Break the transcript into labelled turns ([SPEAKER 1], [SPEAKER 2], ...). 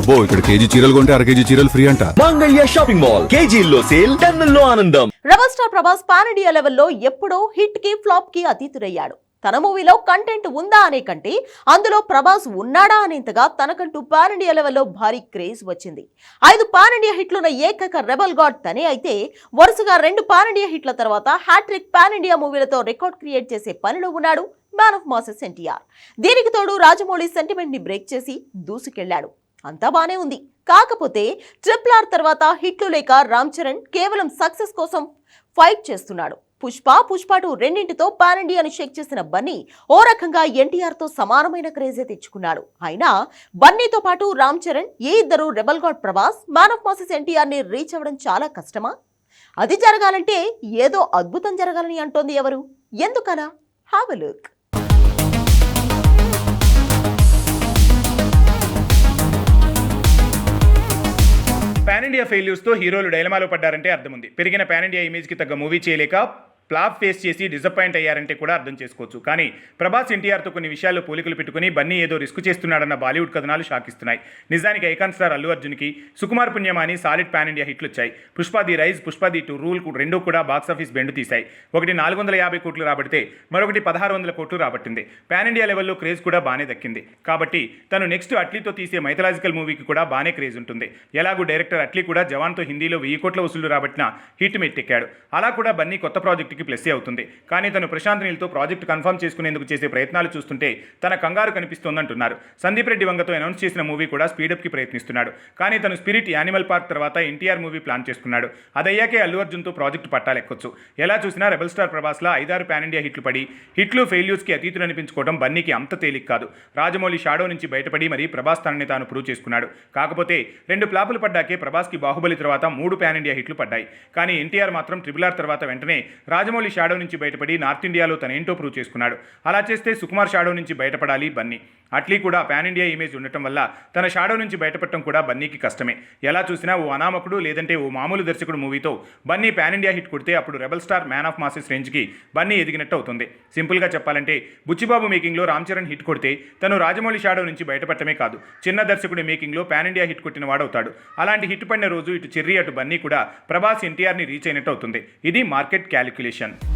[SPEAKER 1] అబ్బో ఇక్కడ కేజీ చీరలు కొంటే అర కేజీ చీరలు ఫ్రీ అంట.
[SPEAKER 2] Mangalya shopping mall. కేజీల్లో సేల్ టన్నుల్లో ఆనందం.
[SPEAKER 3] Rebel star Prabhas pan India లెవెల్లో ఎప్పుడో హిట్కి ఫ్లాప్కి అతీతుడయ్యాడు. తన మూవీలో కంటెంట్ ఉందా అనే కంటే అందులో ప్రభాస్ ఉన్నాడా అనేంతగా తనకంటూ పాన్ ఇండియా లెవెల్లో భారీ క్రేజ్ వచ్చింది. ఐదు పాన్ ఇండియా హిట్లున్న ఏకైక రెబల్ గాడ్ తనే అయితే వరుసగా రెండు పాన్ ఇండియా హిట్ల తర్వాత హ్యాట్రిక్ పాన్ ఇండియా మూవీలతో రికార్డ్ క్రియేట్ చేసే పనిలో ఉన్నాడు మ్యాన్ ఆఫ్ మాసెస్ ఎన్టీఆర్. దీనికి తోడు రాజమౌళి సెంటిమెంట్ని బ్రేక్ చేసి దూసుకెళ్ళాడు. అంతా బానే ఉంది. కాకపోతే ట్రిపుల్ ఆర్ తర్వాత హిట్లు లేక రామ్ చరణ్ కేవలం సక్సెస్ కోసం ఫైట్ చేస్తున్నాడు. పుష్ప పుష్ప టూ రెండింటితో పాన్ ఇండియాని షేక్ చేసిన బన్నీ ఓ రకంగా ఎన్టీఆర్తో సమానమైన క్రేజే తెచ్చుకున్నాడు. అయినా బన్నీతో పాటు రామ్ చరణ్ ఏ ఇద్దరు rebel god Prabhas man of masses ఎన్టీఆర్ని రీచ్ అవ్వడం చాలా కష్టమా? అది జరగాలంటే ఏదో అద్భుతం జరగాలని అంటోంది ఎవరు? ఎందుకనా have a look.
[SPEAKER 4] Pan India ఫెయిల్యూస్తో హీరోలు డైలమాలో పడ్డారంటే అర్థం ఉంది పెరిగిన పాన్ ఇండియా ఇమేజ్కి తగ్గ మూవీ చేయలేక ఫ్లాప్ ఫేస్ చేసి డిసప్పాయింట్ అయ్యారంటే కూడా అర్థం చేసుకోవచ్చు. కానీ ప్రభాస్ ఎన్టీఆర్తో కొన్ని విషయాల్లో పోలికలు పెట్టుకుని బన్నీ ఏదో రిస్క్ చేస్తున్నాడన్న బాలీవుడ్ కథనాలు షాకిస్తున్నాయి. నిజానికి ఐకాన్ స్టార్ అల్లు అర్జున్కి సుకుమార్ పుణ్యమాని సాలిడ్ పాన్ ఇండియా హిట్లు వచ్చాయి Pushpa the rise Pushpa the two rule రెండు కూడా బాక్సాఫీస్ బెండు తీశాయి. ఒకటి నాలుగు వందల యాభై కోట్లు రాబడితే మరొకటి పదహారు వందల కోట్లు రాబట్టింది. పాన్ ఇండియా లెవెల్లో క్రేజ్ కూడా బాగానే దక్కింది. కాబట్టి తను నెక్స్ట్ అట్లీతో తీసే మైథలాజికల్ మూవీకి కూడా బాగానే క్రేజ్ ఉంటుంది. ఎలాగూ డైరెక్టర్ అట్లీ కూడా జవాన్తో హిందీలో వెయ్యి కోట్ల వసూలు రాబట్టిన హిట్ మెట్టెక్కాడు. అలా కూడా బన్నీ కొత్త ప్రాజెక్టుకి ప్లస్సే అవుతుంది. కానీ తను ప్రశాంత్ నీల్తో ప్రాజెక్టు కన్ఫర్మ్ చేసుకునేందుకు చేసే ప్రయత్నాలు చూస్తుంటే తన కంగారు కనిపిస్తోందంటున్నారు. సందీప్ రెడ్డి వంగతో అనౌన్స్ చేసిన మూవీ కూడా స్పీడప్కి ప్రయత్నిస్తున్నాడు. కానీ తను స్పిరిట్ యానిమల్ పార్క్ తర్వాత ఎన్టీఆర్ మూవీ ప్లాన్ చేసుకున్నాడు. అదయ్యాకే అల్లు అర్జున్తో ప్రాజెక్టు పట్టాలెక్కొచ్చు. ఎలా చూసినా రెబల్ స్టార్ ప్రభాస్లా ఐదారు పాన్ ఇండియా హిట్లు పడి హిట్లు ఫెయిల్యూర్స్కి అతీతులు అనిపించుకోవడం బన్నీకి అంత తేలిక కాదు. రాజమౌళి షాడో నుంచి బయటపడి మరీ ప్రభాస్ తనని తాను ప్రూవ్ చేసుకున్నాడు. కాకపోతే రెండు ప్లాపులు పడ్డాకే ప్రభాస్కి బాహుబలి తర్వాత మూడు పాన్ ఇండియా హిట్లు పడ్డాయి. కానీ ఎన్టీఆర్ మాత్రం ట్రిపుల్ ఆర్ తర్వాత వెంటనే రాజమౌళి షాడో నుంచి బయటపడి నార్త్ ఇండియాలో తనేంటో ప్రూవ్ చేసుకున్నాడు. అలా చేస్తే సుకుమార్ షాడో నుంచి బయటపడాలి బన్నీ. అట్లీ కూడా పాన్ ఇండియా ఇమేజ్ ఉండటం వల్ల తన షాడో నుంచి బయటపడటం కూడా బన్నీకి కష్టమే. ఎలా చూసినా ఓ అనామకుడు లేదంటే ఓ మామూలు దర్శకుడు మూవీతో బన్నీ పాన్ ఇండియా హిట్ కొడితే అప్పుడు rebel star man of masses రేంజ్కి బన్నీ ఎదిగినట్టు అవుతుంది. సింపుల్గా చెప్పాలంటే బుచ్చిబాబు మేకింగ్లో రామ్ చరణ్ హిట్ కొడితే తను రాజమౌళి షాడో నుంచి బయటపడటమే కాదు చిన్న దర్శకుడి మేకింగ్లో పాన్ ఇండియా హిట్ కొట్టిన వాడవుతాడు. అలాంటి హిట్ పడిన రోజు ఇటు చెర్రీ అటు బన్నీ కూడా ప్రభాస్ ఎన్టీఆర్ని రీచ్ అయినట్టు అవుతుంది. ఇది మార్కెట్ క్యాలిక్యులేషన్. Education.